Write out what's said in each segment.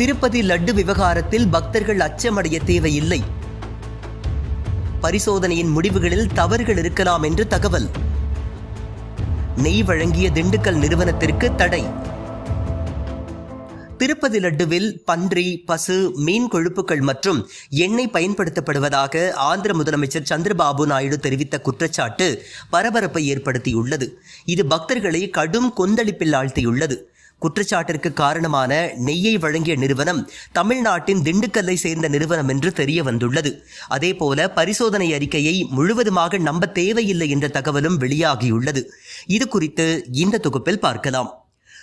திருப்பதி லட்டு விவகாரத்தில் பக்தர்கள் அச்சமடைய தேவையில்லை. பரிசோதனையின் முடிவுகளில் தவறுகள் இருக்கலாம் என்று தகவல். நெய் வழங்கிய திண்டுக்கல் நிறுவனத்திற்கு தடை. திருப்பதி லட்டுவில் பன்றி பசு மீன் கொழுப்புகள் மற்றும் எண்ணெய் பயன்படுத்தப்படுவதாக ஆந்திர முதலமைச்சர் சந்திரபாபு நாயுடு தெரிவித்த குற்றச்சாட்டு பரபரப்பை ஏற்படுத்தியுள்ளது. இது பக்தர்களை கடும் கொந்தளிப்பில் ஆழ்த்தியுள்ளது. குற்றச்சாட்டிற்கு காரணமான நெய்யை வழங்கிய நிறுவனம் தமிழ்நாட்டின் திண்டுக்கல்லை சேர்ந்த நிறுவனம் என்று தெரிய வந்துள்ளது. அதேபோல பரிசோதனை அறிக்கையை முழுவதுமாக நம்ப தேவையில்லை என்ற தகவலும் வெளியாகியுள்ளது. இது குறித்து இந்த தொகுப்பில் பார்க்கலாம்.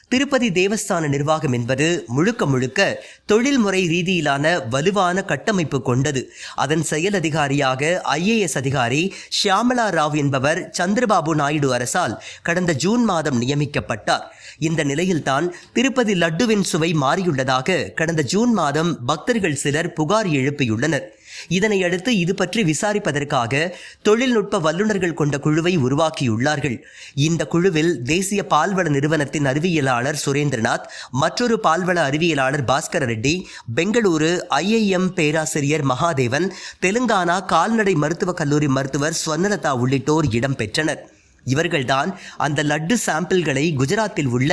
திருப்பதி தேவஸ்தான நிர்வாகம் என்பது முழுக்க முழுக்க தொழில்முறை ரீதியிலான வலுவான கட்டமைப்பு கொண்டது. அதன் செயல் அதிகாரியாக ஐஏஎஸ் அதிகாரி ஷியாமலா ராவ் என்பவர் சந்திரபாபு நாயுடு அரசால் கடந்த ஜூன் மாதம் நியமிக்கப்பட்டார். இந்த நிலையில்தான் திருப்பதி லட்டுவின் சுவை மாறியுள்ளதாக கடந்த ஜூன் மாதம் பக்தர்கள் சிலர் புகார் எழுப்பியுள்ளனர். இதனையடுத்து இது பற்றி விசாரிப்பதற்காக தொழில்நுட்ப வல்லுநர்கள் கொண்ட குழுவை உருவாக்கியுள்ளார்கள். இந்த குழுவில் தேசிய பால்வள நிறுவனத்தின் அறிவியலாளர் சுரேந்திரநாத் மற்றொரு பால்வள அறிவியலாளர் பாஸ்கர ரெட்டி பெங்களூரு ஐஐஎம் பேராசிரியர் மகாதேவன் தெலுங்கானா கால்நடை மருத்துவக் கல்லூரி மருத்துவர் ஸ்வர்ணலதா உள்ளிட்டோர் இடம்பெற்றனர். இவர்கள்தான் அந்த லட்டு சாம்பிள்களை குஜராத்தில் உள்ள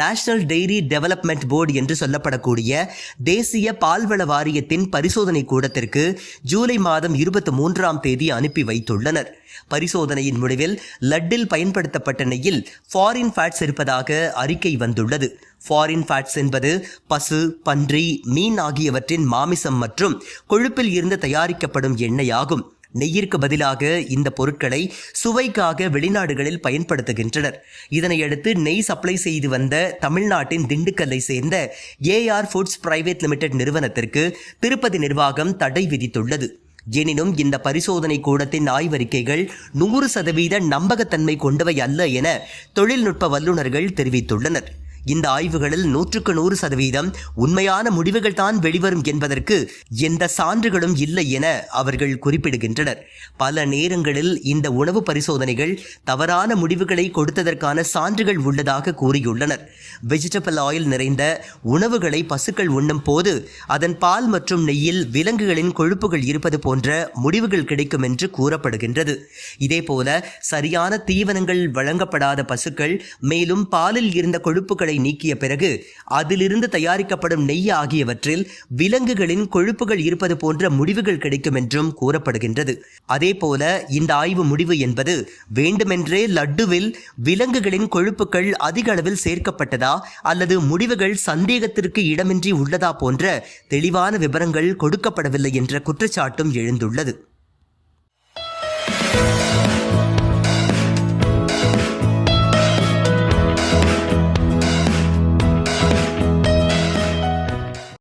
நேஷனல் டெய்ரி டெவலப்மெண்ட் போர்டு என்று சொல்லப்படக்கூடிய தேசிய பால்வள வாரியத்தின் பரிசோதனை கூடத்திற்கு ஜூலை மாதம் இருபத்தி மூன்றாம் தேதி அனுப்பி வைத்துள்ளனர். பரிசோதனையின் முடிவில் லட்டில் பயன்படுத்தப்பட்ட நெய்யில் ஃபாரின் ஃபேட்ஸ் இருப்பதாக அறிக்கை வந்துள்ளது. ஃபாரின் ஃபேட்ஸ் என்பது பசு பன்றி மீன் ஆகியவற்றின் மாமிசம் மற்றும் கொழுப்பில் இருந்து தயாரிக்கப்படும் எண்ணெய் ஆகும் நெய்யிற்கு பதிலாக இந்த பொருட்களை சுவைக்காக வெளிநாடுகளில் பயன்படுத்துகின்றனர். இதனையடுத்து நெய் சப்ளை செய்து வந்த தமிழ்நாட்டின் திண்டுக்கல்லை சேர்ந்த ஏஆர் ஃபுட்ஸ் பிரைவேட் லிமிடெட் நிறுவனத்திற்கு திருப்பதி நிர்வாகம் தடை விதித்துள்ளது. எனினும் இந்த பரிசோதனை கூடத்தின் ஆய்வறிக்கைகள் நூறு சதவீத நம்பகத்தன்மை கொண்டவை அல்ல என தொழில்நுட்ப வல்லுநர்கள் தெரிவித்துள்ளனர். இந்த ஆய்வுகளில் நூற்றுக்கு நூறு சதவீதம் உண்மையான முடிவுகள் தான் வெளிவரும் என்பதற்கு எந்த சான்றுகளும் இல்லை என அவர்கள் குறிப்பிடுகின்றனர். பல நேரங்களில் இந்த உணவு பரிசோதனைகள் தவறான முடிவுகளை கொடுத்ததற்கான சான்றுகள் உள்ளதாக கூறியுள்ளனர். வெஜிடபிள் ஆயில் நிறைந்த உணவுகளை பசுக்கள் உண்ணும் போது அதன் பால் மற்றும் நெய்யில் விலங்குகளின் கொழுப்புகள் இருப்பது போன்ற முடிவுகள் கிடைக்கும் என்று கூறப்படுகின்றது. இதேபோல சரியான தீவனங்கள் வழங்கப்படாத பசுக்கள் மேலும் பாலில் இருந்த கொழுப்புகளை நீக்கிய பிறகு அதிலிருந்து தயாரிக்கப்படும் நெய் ஆகியவற்றில் விலங்குகளின் கொழுப்புகள் இருப்பது போன்ற முடிவுகள் கிடைக்கும் என்றும் கூறப்படுகின்றது. அதேபோல இந்த ஆய்வு முடிவு என்பது வேண்டுமென்றே லட்டுவில் விலங்குகளின் கொழுப்புகள் அதிக அளவில் சேர்க்கப்பட்டதா அல்லது முடிவுகள் சந்தேகத்திற்கு இடமின்றி உள்ளதா போன்ற தெளிவான விவரங்கள் கொடுக்கப்படவில்லை என்ற குற்றச்சாட்டும் எழுந்துள்ளது.